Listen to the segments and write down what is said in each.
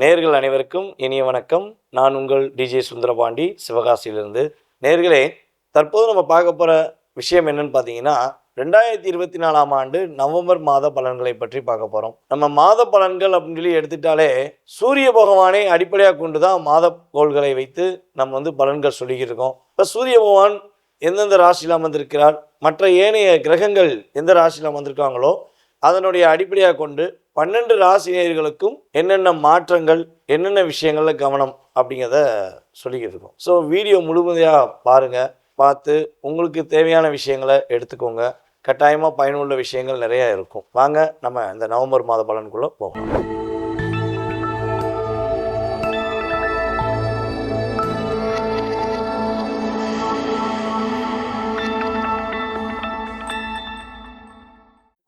நேர்கள் அனைவருக்கும் இனிய வணக்கம். நான் உங்கள் டிஜே சுந்தரபாண்டி சிவகாசியிலிருந்து. நேர்களே தற்போது நம்ம பார்க்க போகிற விஷயம் என்னன்னு பார்த்தீங்கன்னா ரெண்டாயிரத்தி இருபத்தி நாலாம் ஆண்டு நவம்பர் மாத பலன்களை பற்றி பார்க்க போகிறோம் நம்ம மாத பலன்கள் அப்படின்னு சொல்லி எடுத்துட்டாலே சூரிய பகவானை அடிப்படையாக கொண்டு தான் மாத கோள்களை வைத்து நம்ம வந்து பலன்கள் சொல்லிக்கிட்டு இருக்கோம். இப்போ சூரிய பகவான் எந்தெந்த ராசியில் அமர்ந்திருக்கிறார்? மற்ற ஏனைய கிரகங்கள் எந்த ராசியில் அமர்ந்திருக்காங்களோ அதனுடைய அடிப்படையாக கொண்டு பன்னெண்டு ராசினியர்களுக்கும் என்னென்ன மாற்றங்கள் என்னென்ன விஷயங்களில் கவனம் அப்படிங்கிறத சொல்லிக்கிட்டு இருக்கோம். ஸோ வீடியோ முழுமையாக பாருங்கள் பார்த்து உங்களுக்கு தேவையான விஷயங்களை எடுத்துக்கோங்க. கட்டாயமாக பயனுள்ள விஷயங்கள் நிறையா இருக்கும். வாங்க நம்ம இந்த நவம்பர் மாத பலனுக்குள்ளே போகலாம்.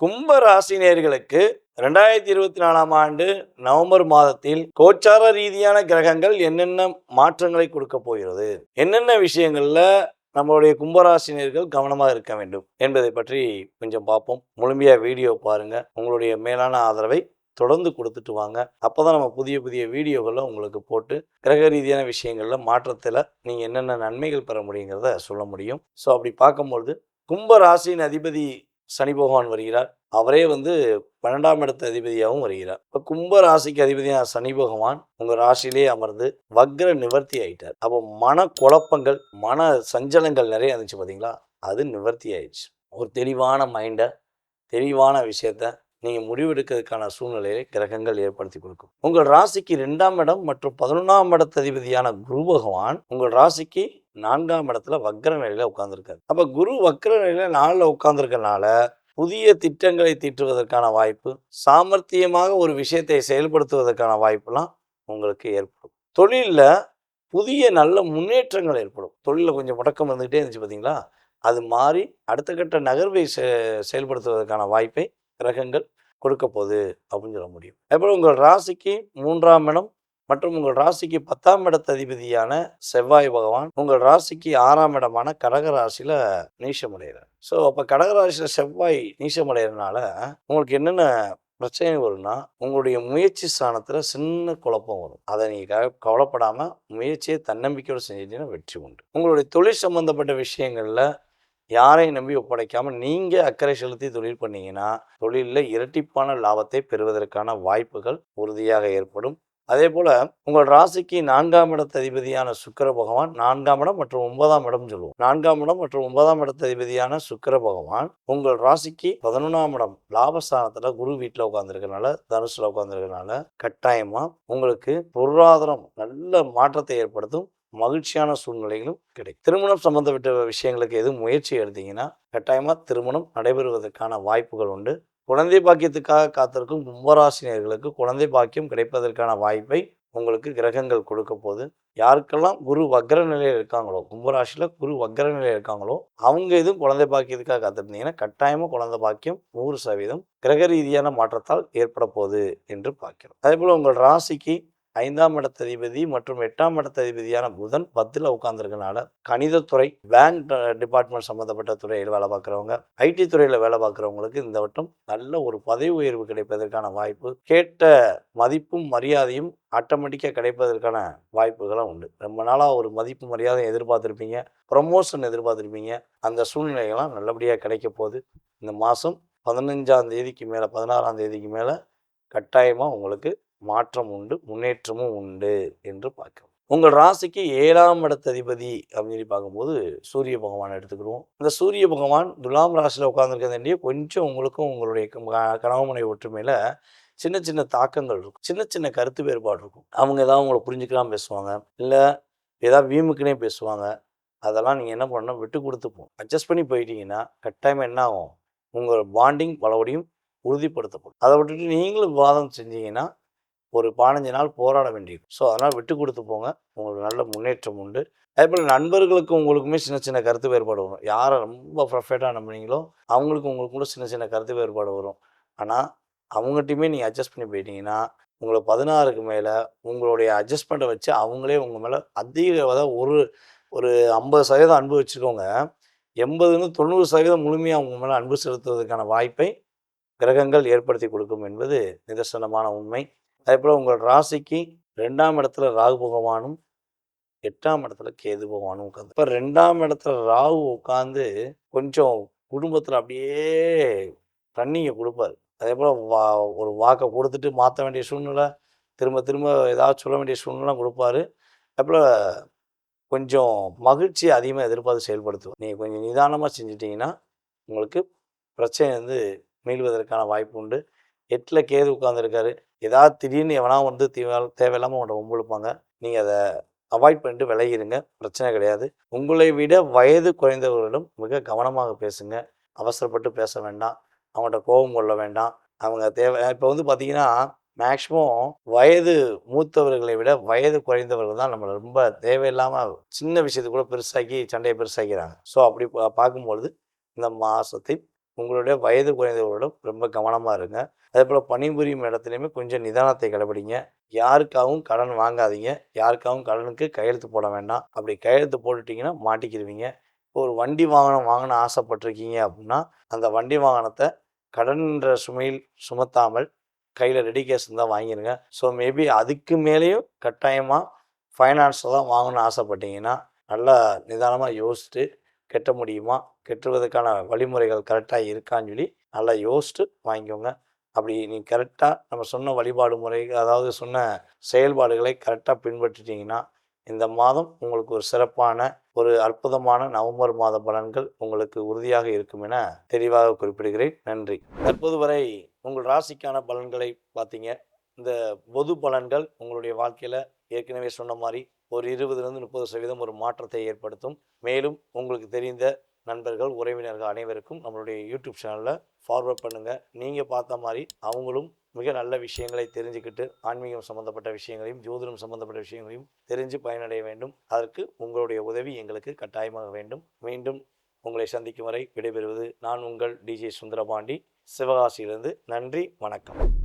கும்ப ராசினியர்களுக்கு ரெண்டாயிரத்தி இருபத்தி நாலாம் ஆண்டு நவம்பர் மாதத்தில் கோச்சார ரீதியான கிரகங்கள் என்னென்ன மாற்றங்களை கொடுக்க போகிறது? என்னென்ன விஷயங்கள்ல நம்மளுடைய கும்பராசினியர்கள் கவனமாக இருக்க வேண்டும் என்பதை பற்றி கொஞ்சம் பார்ப்போம். முழுமையாக வீடியோ பாருங்க. உங்களுடைய மேலான ஆதரவை தொடர்ந்து கொடுத்துட்டு வாங்க. அப்பதான் நம்ம புதிய புதிய வீடியோகளை உங்களுக்கு போட்டு கிரக ரீதியான விஷயங்களில் மாற்றத்தில் நீங்கள் என்னென்ன நன்மைகள் பெற முடியுங்கிறத சொல்ல முடியும். ஸோ அப்படி பார்க்கும்பொழுது கும்ப ராசியின் அதிபதி சனி பகவான் வருகிறார். அவரே வந்து பன்னெண்டாம் இடத்து அதிபதியாகவும் வருகிறார். இப்போ கும்ப ராசிக்கு அதிபதியான சனி பகவான் உங்கள் ராசியிலே அமர்ந்து வக்ர நிவர்த்தி ஆயிட்டார். அப்போ மன குழப்பங்கள் மன சஞ்சலங்கள் நிறைய இருந்துச்சு பார்த்தீங்களா அது நிவர்த்தி ஆயிடுச்சு. ஒரு தெளிவான மைண்டை தெளிவான விஷயத்த நீங்கள் முடிவெடுக்கிறதுக்கான சூழ்நிலையை கிரகங்கள் ஏற்படுத்தி கொடுக்கும். உங்கள் ராசிக்கு ரெண்டாம் இடம் மற்றும் பதினொன்றாம் இடத்ததிபதியான குரு பகவான் உங்கள் ராசிக்கு நான்காம் இடத்துல வக்ர நிலையில் உட்காந்துருக்காரு அப்போ குரு வக்ர நிலையில் நாளில் உட்காந்துருக்கனால புதிய திட்டங்களை தீட்டுவதற்கான வாய்ப்பு சாமர்த்தியமாக ஒரு விஷயத்தை செயல்படுத்துவதற்கான வாய்ப்புலாம் உங்களுக்கு ஏற்படும். தொழிலில் புதிய நல்ல முன்னேற்றங்கள் ஏற்படும். தொழிலில் கொஞ்சம் முடக்கம் வந்துக்கிட்டே இருந்துச்சு பார்த்தீங்களா அது மாறி அடுத்த கட்ட நகர்வை செ செயல்படுத்துவதற்கான வாய்ப்பை கிரகங்கள் கொடுக்க போகுது அப்படின்னு சொல்ல முடியும். அப்புறம் உங்கள் ராசிக்கு மூன்றாம் இடம் மற்றும் உங்கள் ராசிக்கு பத்தாம் இடத்த அதிபதியான செவ்வாய் பகவான் உங்கள் ராசிக்கு ஆறாம் இடமான கடகராசியில் நீசமடைகிறார். ஸோ அப்போ கடகராசியில் செவ்வாய் நீசமடைகிறதுனால உங்களுக்கு என்னென்ன பிரச்சனை வரும்னா உங்களுடைய முயற்சி ஸ்தானத்தில் சின்ன குழப்பம் வரும். அதை நீங்கள் கவலைப்படாமல் முயற்சியை தன்னம்பிக்கையோடு செஞ்சிட்டீங்கன்னா வெற்றி உண்டு. உங்களுடைய தொழில் சம்பந்தப்பட்ட விஷயங்களில் யாரையும் நம்பி ஒப்படைக்காமல் நீங்கள் அக்கறை செலுத்தி தொழில் பண்ணீங்கன்னா தொழிலில் இரட்டிப்பான லாபத்தை பெறுவதற்கான வாய்ப்புகள் உறுதியாக ஏற்படும். அதே போல் உங்கள் ராசிக்கு நான்காம் இடத்து அதிபதியான சுக்கிர பகவான் நான்காம் இடம் மற்றும் ஒன்பதாம் இடம் சொல்லுவோம். நான்காம் இடம் மற்றும் ஒன்பதாம் இடத்து அதிபதியான சுக்கிர பகவான் உங்கள் ராசிக்கு பதினொன்றாம் இடம் லாபஸ்தானத்தில் குரு வீட்டில் உட்காந்துருக்கனால தனுசில் உட்காந்துருக்கனால கட்டாயமாக உங்களுக்கு பொருளாதாரம் நல்ல மாற்றத்தை ஏற்படுத்தும். மகிழ்ச்சியான சூழ்நிலைகளும் கிடைக்கும். திருமணம் சம்பந்தப்பட்ட விஷயங்களுக்கு எதுவும் முயற்சி எடுத்தீங்கன்னா கட்டாயமாக திருமணம் நடைபெறுவதற்கான வாய்ப்புகள் உண்டு. குழந்தை பாக்கியத்துக்காக காத்திருக்கும் கும்பராசினியர்களுக்கு குழந்தை பாக்கியம் கிடைப்பதற்கான வாய்ப்பை உங்களுக்கு கிரகங்கள் கொடுக்க போது யாருக்கெல்லாம் குரு வக்ர நிலையில் இருக்காங்களோ கும்பராசியில் குரு வக்ர நிலையில் இருக்காங்களோ அவங்க எதுவும் குழந்தை பாக்கியத்துக்காக காத்திருந்தீங்கன்னா கட்டாயமாக குழந்தை பாக்கியம் நூறு சதவீதம் கிரக ரீதியான மாற்றத்தால் ஏற்பட போகுது என்று பார்க்கிறோம். அதே போல் உங்கள் ராசிக்கு ஐந்தாம் இடத்ததிபதி மற்றும் எட்டாம் இடத்ததிபதியான புதன் பத்தில் உட்காந்துருக்கனால கணிதத்துறை பேங்க் டிபார்ட்மெண்ட் சம்மந்தப்பட்ட துறையில் வேலை பார்க்குறவங்க ஐடி துறையில் வேலை பார்க்குறவங்களுக்கு இந்த வட்டம் நல்ல ஒரு பதவி உயர்வு கிடைப்பதற்கான வாய்ப்பு கேட்ட மதிப்பும் மரியாதையும் ஆட்டோமேட்டிக்காக கிடைப்பதற்கான வாய்ப்புகளும் உண்டு. ரொம்ப நாளாக ஒரு மதிப்பு மரியாதை எதிர்பார்த்துருப்பீங்க ப்ரமோஷன் எதிர்பார்த்துருப்பீங்க அந்த சூழ்நிலைகள்லாம் நல்லபடியாக கிடைக்க போகுது. இந்த மாதம் பதினஞ்சாம் தேதிக்கு மேலே பதினாறாம் தேதிக்கு மேலே கட்டாயமாக உங்களுக்கு மாற்றம் உண்டு முன்னேற்றமும் உண்டு என்று பார்க்கிறோம். உங்கள் ராசிக்கு ஏழாம் இடத்ததிபதி அப்படின்னு சொல்லி பார்க்கும்போது சூரிய பகவான் எடுத்துக்கிடுவோம். இந்த சூரிய பகவான் துலாம் ராசியில் உட்காந்துருக்கிறதே கொஞ்சம் உங்களுக்கும் உங்களுடைய க- ஒற்றுமையில் சின்ன சின்ன தாக்கங்கள் இருக்கும். சின்ன சின்ன கருத்து வேறுபாடு இருக்கும். அவங்க ஏதாவது உங்களை புரிஞ்சுக்கலாம் பேசுவாங்க. இல்லை ஏதாவது வீமுக்குனே பேசுவாங்க. அதெல்லாம் நீங்கள் என்ன பண்ணணும்? விட்டு கொடுத்து போ அட்ஜஸ்ட் பண்ணி போயிட்டீங்கன்னா கட்டாயமாக என்ன ஆகும்? உங்கள் பாண்டிங் பலபடியும் உறுதிப்படுத்தப்படும். அதை விட்டுட்டு நீங்களும் விவாதம் செஞ்சீங்கன்னா ஒரு பதினஞ்சு நாள் போராட வேண்டியிருக்கும். ஸோ அதனால் விட்டு கொடுத்து போங்க. உங்களுக்கு நல்ல முன்னேற்றம் உண்டு. அதே போல் நண்பர்களுக்கும் உங்களுக்குமே சின்ன சின்ன கருத்து வேறுபாடு வரும். யாரை ரொம்ப ப்ரஃபேட்டாக நம்புனீங்களோ அவங்களுக்கும் உங்களுக்கு கூட சின்ன சின்ன கருத்து வேறுபாடு வரும். ஆனால் அவங்ககிட்டயுமே நீங்கள் அட்ஜஸ்ட் பண்ணி போயிட்டீங்கன்னா உங்களை பதினாறுக்கு மேலே உங்களுடைய அட்ஜஸ்ட்மெண்ட்டை வச்சு அவங்களே உங்கள் மேலே அதிக ஒரு ஒரு ஐம்பது சதவீதம் அன்பு வச்சுக்கோங்க. எண்பதுன்னு தொண்ணூறு சதவீதம் முழுமையாக அவங்க மேலே அன்பு செலுத்துவதற்கான வாய்ப்பை கிரகங்கள் ஏற்படுத்தி கொடுக்கும் என்பது நிதர்சனமான உண்மை. அதே போல் உங்கள் ராசிக்கு ரெண்டாம் இடத்துல ராகு பகவானும் எட்டாம் இடத்துல கேது பகவானும் உட்காந்து இப்போ ரெண்டாம் இடத்துல ராகு உட்காந்து கொஞ்சம் குடும்பத்தில் அப்படியே ரன்னிங்கை கொடுப்பாரு. அதே போல் வா ஒரு வாக்கை கொடுத்துட்டு மாற்ற வேண்டிய சூழ்நிலை திரும்ப திரும்ப ஏதாவது சொல்ல வேண்டிய சூழ்நிலை கொடுப்பாரு. அதே கொஞ்சம் மகிழ்ச்சி அதிகமாக எதிர்பார்த்து செயல்படுத்துவோம் நீங்கள் கொஞ்சம் நிதானமாக செஞ்சிட்டிங்கன்னா உங்களுக்கு பிரச்சனை வந்து மீள்வதற்கான வாய்ப்பு உண்டு. எட்டில் கேது உட்காந்துருக்காரு ஏதாவது திடீர்னு எவனா வந்து தேவையில்லாமல் உங்களை ஒம்புழுப்பாங்க. நீங்கள் அதை அவாய்ட் பண்ணிட்டு விலகிடுங்க பிரச்சனை கிடையாது. உங்களை விட வயது குறைந்தவர்களிடம் மிக கவனமாக பேசுங்க. அவசரப்பட்டு பேச வேண்டாம். அவங்கள்ட்ட கோபம் கொள்ள வேண்டாம். அவங்க தேவை இப்போ வந்து பார்த்தீங்கன்னா மேக்ஸிமம் வயது மூத்தவர்களை விட வயது குறைந்தவர்கள் தான் நம்மளை ரொம்ப தேவையில்லாமல் சின்ன விஷயத்தை கூட பெருசாக்கி சண்டையை பெருசாக்கிறாங்க. ஸோ அப்படி பார்க்கும்பொழுது இந்த மாதத்தை உங்களுடைய வயது குறைந்தவர்களிடம் ரொம்ப கவனமாக இருங்க. அதே போல் பணிபுரியும் இடத்துலையுமே கொஞ்சம் நிதானத்தை கடைபிடிங்க. யாருக்காகவும் கடன் வாங்காதீங்க. யாருக்காகவும் கடனுக்கு கையெழுத்து போட வேண்டாம். அப்படி கையெழுத்து போட்டுட்டிங்கன்னா மாட்டிக்கிடுவீங்க ஒரு வண்டி வாகனம் வாங்கணும் ஆசைப்பட்டிருக்கீங்க அப்படின்னா அந்த வண்டி வாகனத்தை கடன்ற சுமையில் சுமத்தாமல் கையில் ரெடி கேஸ் இருந்தால் வாங்கிடுங்க ஸோ மேபி அதுக்கு மேலேயும் கட்டாயமாக ஃபைனான்ஸில் தான் வாங்கணும்னு ஆசைப்பட்டீங்கன்னா நல்லா நிதானமாக யோசிச்சுட்டு கெட்ட முடியுமா? கெட்டுவதற்கான வழிமுறைகள் கரெக்டாக இருக்கான்னு சொல்லி நல்லா யோசிச்சுட்டு வாங்கிக்கோங்க. அப்படி நீ கரெக்டாக நம்ம சொன்ன வழிபாடு முறை அதாவது சொன்ன செயல்பாடுகளை கரெக்டாக பின்பற்றிட்டீங்கன்னா இந்த மாதம் உங்களுக்கு ஒரு சிறப்பான ஒரு அற்புதமான நவம்பர் மாத பலன்கள் உங்களுக்கு உறுதியாக இருக்கும் என தெளிவாக குறிப்பிடுகிறேன். நன்றி. தற்போது வரை உங்கள் ராசிக்கான பலன்களை பார்த்தீங்க. இந்த பொது பலன்கள் உங்களுடைய வாழ்க்கையில் ஏற்கனவே சொன்ன மாதிரி ஒரு இருபதுலேருந்து முப்பது சதவீதம் ஒரு மாற்றத்தை ஏற்படுத்தும். மேலும் உங்களுக்கு தெரிந்த நண்பர்கள் உறவினர்கள் அனைவருக்கும் நம்மளுடைய யூடியூப் சேனலில் ஃபார்வர்ட் பண்ணுங்கள் நீங்கள் பார்த்த மாதிரி அவங்களும் மிக நல்ல விஷயங்களை தெரிஞ்சுக்கிட்டு ஆன்மீகம் சம்மந்தப்பட்ட விஷயங்களையும் ஜோதிடம் சம்மந்தப்பட்ட விஷயங்களையும் தெரிஞ்சு பயனடைய வேண்டும். அதற்கு உங்களுடைய உதவி எங்களுக்கு கட்டாயமாக வேண்டும். மீண்டும் உங்களை சந்திக்கும் வரை விடைபெறுவது நான் உங்கள் டிஜே சுந்தரபாண்டி. சிவகாசியிலிருந்து நன்றி வணக்கம்.